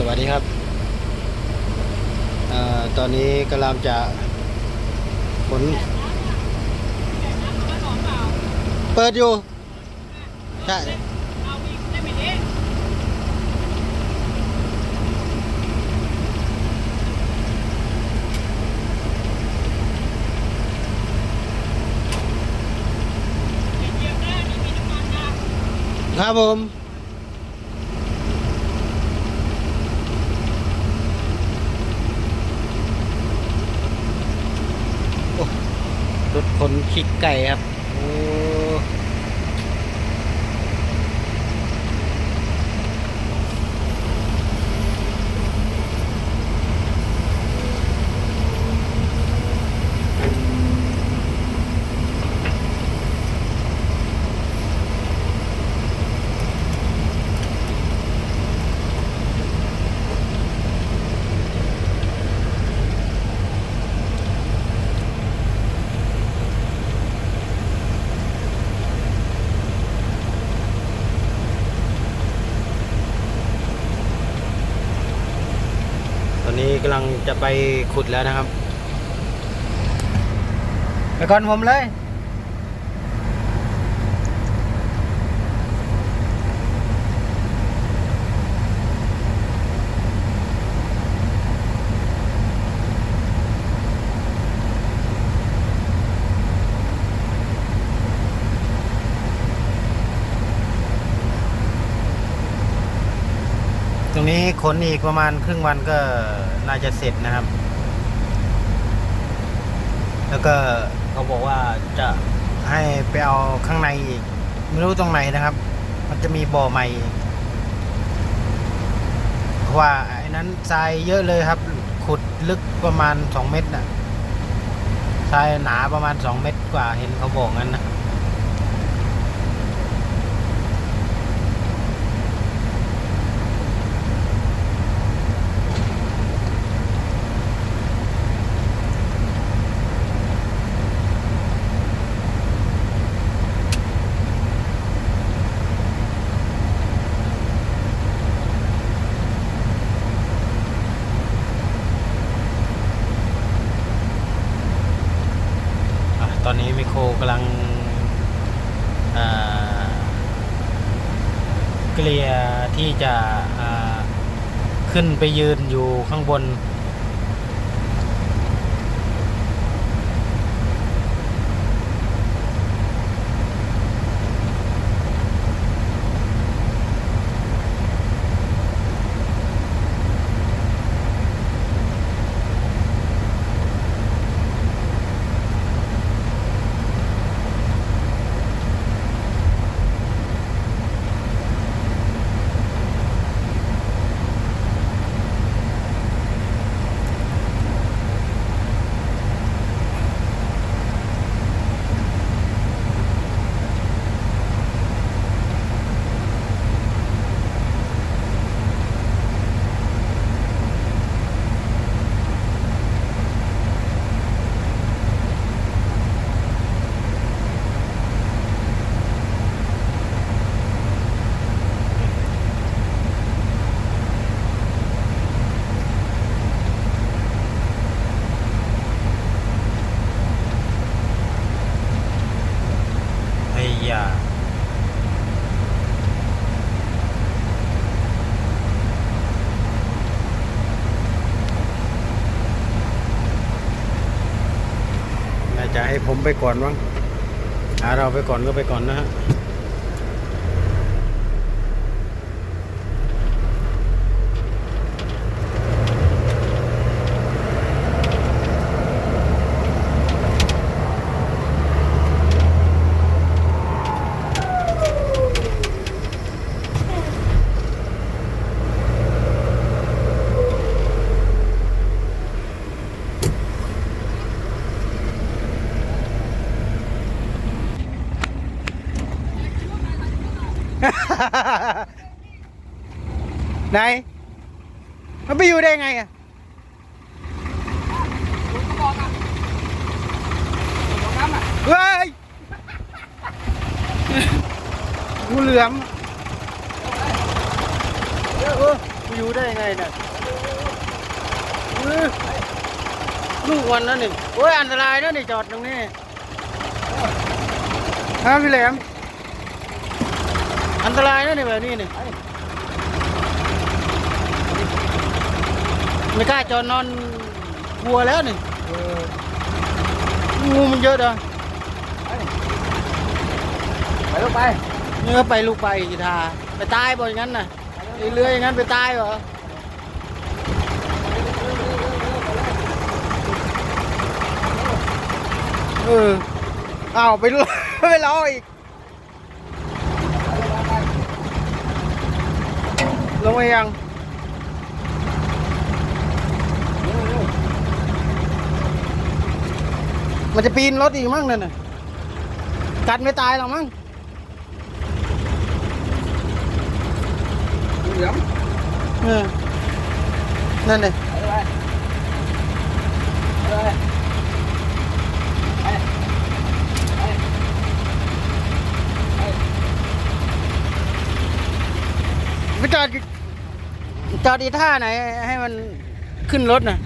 สวัสดีครับอตอนนี้กำลังจะขนเปิดอยู่ ใช่ ครับผม โอ้ร ถขนขี้ไก่ครับโอ้ตอ นี้กำลังจะไปขุดแล้วนะครับ ไปก่อนผมเลย ตรงนี้ขนอีกประมาณครึ่งวันก็ น่าจะเสร็จนะครับ แล้วก็เขาบอกว่าจะให้ไปเอาข้างในอีก ไม่รู้ตรงไหนนะครับ มันจะมีบ่อใหม่เพราะว่าไอ้นั้นทรายเยอะเลยครับ ขุดลึกประมาณสองเมตรน่ะทรายหนาประมาณสองเมตรกว่าเห็นเขาบอกงั้นนะ อะตอนนี้มิโคร กำลังเกลียที่จะขึ้นไปยืนอยู่ข้างบน ไอ้ยาน่าจะให้ ผมไปก่อนว่างหาเราไปก่อนก็ไปก่อนนะฮะ ไหน มันไปอยู่ได้ไงอะเฮ้ยงูเหลือมเอออยู่ได้ยังไงเนี่ยลูกวันนั้นนี่โอ้ยอันตรายนะนี่จอดตรงนี้ฮะพี่แหลม อันตรายนะนี่แบบนี้นี่ไม่กล้าจอดนอนกลัวแล้วนี่เอองูมันเยอะเด้อไปลูกไปเนื้อไปลูกไปกีทาไปตายบ่อย่างนั้นน่ะไอ้เรืออย่างนั้นไปตายเหรอเอออ้าวไปรอไปรออีก ลงไปยังมันจะปีนรถอีกมั้งนั่นน่ะกัดไม่ตายหรอกมั้งเหลือเออนั่นเลยไปเลยไปเลยไปไปไปไปจอด จอดีท่าไหน ให้มันขึ้นรถน่ะ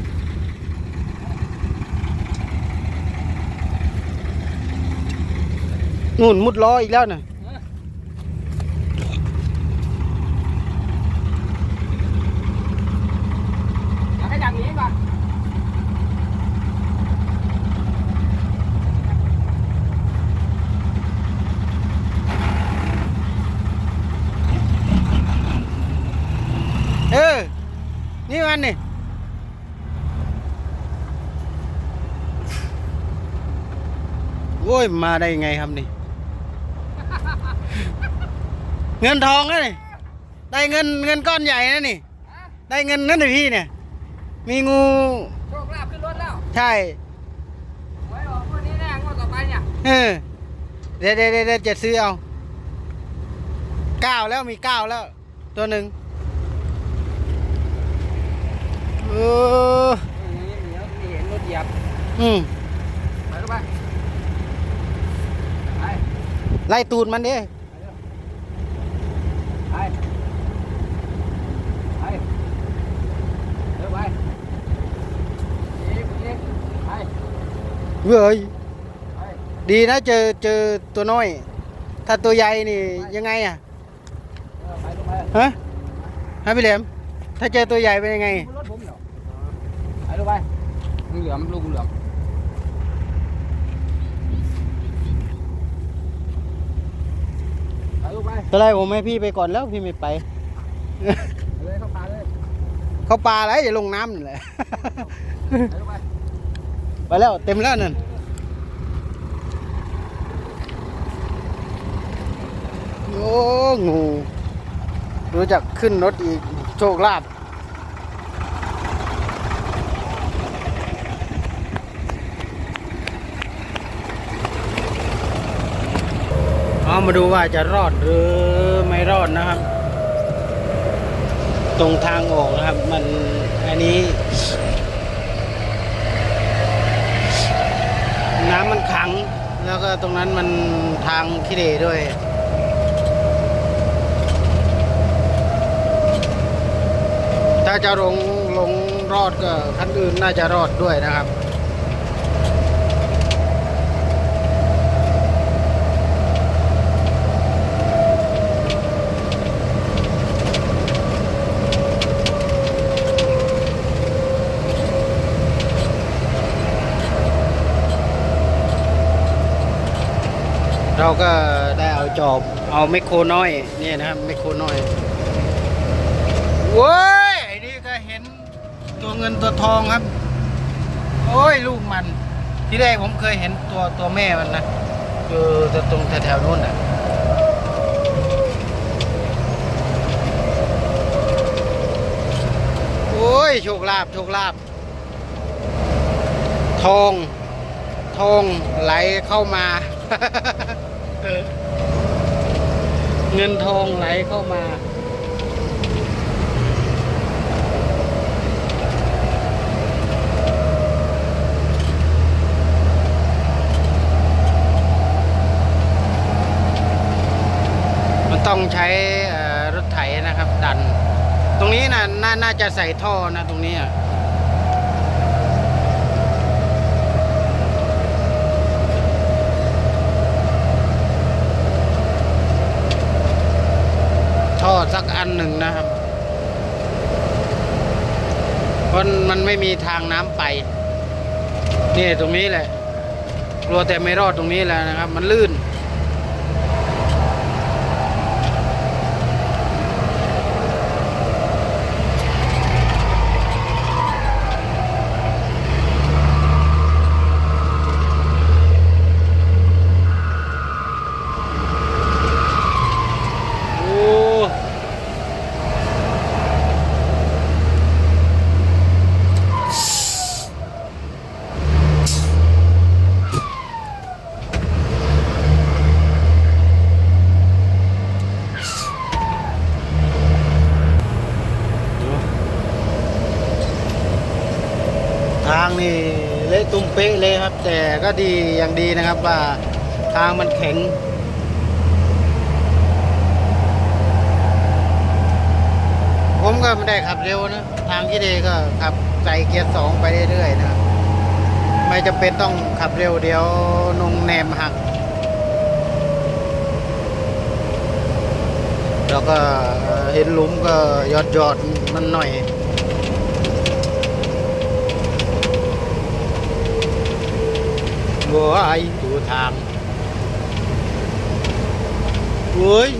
นู่นมุดล้ออีกแล้วน่ะ เอาให้ดังนี้ก่อน เออ นี่ มันนี่โอ้ย มาได้ยังไงครับนี่ เงินทองนะนี่ได้เงินเงินก้อนใหญ่นะนี่ ได้เงินนั่นเลยพี่เนี่ย มีงู โชคลาภขึ้นรถแล้วใช่ไว้ออกวันนี้แน่งวดต่อไปเนี่ยเออเดี๋ยวเดี๋ยวเดี๋ยวเดี๋ยวจะซื้อเอาเก้าแล้วมีเก้าแล้ว ตัวหนึ่ง เออนี่เดี๋ยวนี่เห็นรถเหยียบอืมไปลูกไปไปไล่ตูดมันดิไปไปเร็วไปอีกอีกไปเว้ยไปดีนะเจอเจอตัวน้อย ถ้าตัวใหญ่นี่ยังไงอะเออไปลูกไปฮะฮะพี่เหลมถ้าเจอตัวใหญ่เป็นยังไงรถผมเหรอไปลูกไปงู เหลือมลูกงูเหลือมไปลูกไปตอนแรกผมให้พี่ไปก่อนแล้วพี่ไม่ไปไปเลยเข้าปาเลยเขาปลาอะไรอย่าลงน้ำนี่แหละ ไปลูกไปไปแล้วเต็มแล้วนั่นโอ้งูรู้จักขึ้นรถอีกโชคลาภเอา มาดูว่าจะรอดหรือไม่รอดนะครับ ตรงทางออกนะครับ มันอันนี้ น้ำมันขัง แล้วก็ตรงนั้นมันทางขี้เหร่ด้วยถ้าจะลงลงรอดก็คันอื่นน่าจะรอดด้วยนะครับ เราก็ได้เอาจอบ เอาไมโครน้อยเนี่ยนะครับไมโครน้อยเว้ยไอ้นี่ก็เห็นตัวเงินตัวทองครับ โอ้ยลูกมัน ที่แรกผมเคยเห็นตัวตัวแม่มันนะอยู่ตรงแถวๆนู้นอะโอ้ยโชคลาภโชคลาภทอง ทองไหลเข้ามา เงินทองไหลเข้ามา มันต้องใช้รถไถนะครับ ดัน ตรงนี้นะน่าน่าจะใส่ท่อนะตรงนี้อะท่อสักอั นหนึ่งนะครับ เพราะมันไม่มีทางน้ำไป นี่ตรงนี้แหละ กลัวแต่ไม่รอดตรงนี้แหละนะครับ มันลื่น โอ้ทางนี่ เป๊ะเลยครับ แต่ก็ดีอย่างดีนะครับว่าทางมันแข็ง ผมก็ไม่ได้ขับเร็วนะ ทางที่ดีก็ขับใส่เกียร์สองไปเรื่อยๆนะครับ ไม่จำเป็นต้องขับเร็วเดี๋ยวนงแนมหัก แล้วก็เห็นหลุมก็ยอดยอดๆมันหน่อย ว้ายดูทางโอ้ย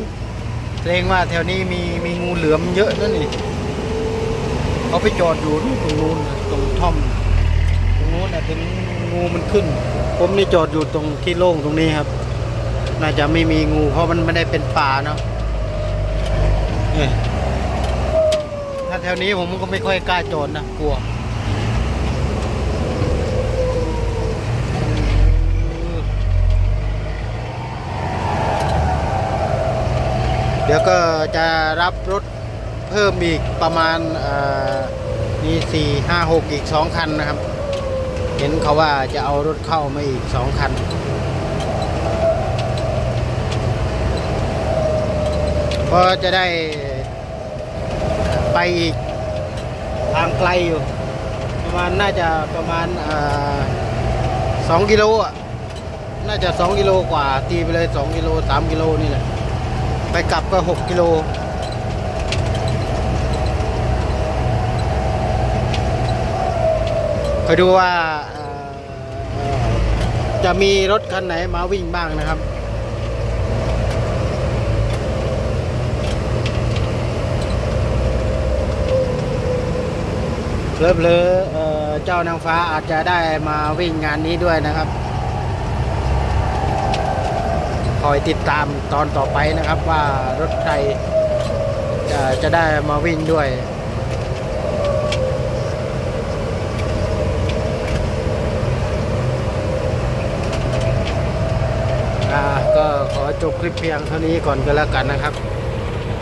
เกรงว่าแถวนี้มีมีงูเหลือมเยอะนะนี่เขาไปจอดอยู่ตรงนู้นตรงท่อม ตรงนู้นนะถึงงูมันขึ้น ผมนี่จอดอยู่ตรงที่โล่งตรงนี้ครับ น่าจะไม่มีงูเพราะมันไม่ได้เป็นป่าเนาะเอ้ยถ้าแถวนี้ผมก็ไม่ค่อยกล้าจอดนะกลัว เดี๋ยวก็จะรับรถเพิ่มอีกประมาณเอ่อมีสี่ห้าหกอีกสองคันนะครับ เห็นเขาว่าจะเอารถเข้ามาอีกสองคันก็จะได้ไปอีกทางไกลอยู่ ประมาณน่าจะประมาณสองกิโลอะน่าจะสองกิโลกว่าตีไปเลยสองกิโลสามกิโลนี่แหละ ไปกลับก็หกกิโลคอยดูว่าจะมีรถคันไหนมาวิ่งบ้างนะครับเพลอเลอๆเอ่อเจ้านางฟ้าอาจจะได้มาวิ่งงานนี้ด้วยนะครับ คอยติดตามตอนต่อไปนะครับว่ารถใครจะจะได้มาวิ่งด้วยก็ขอจบคลิปเพียงเท่านี้ก่อนก็แล้วกันนะครับ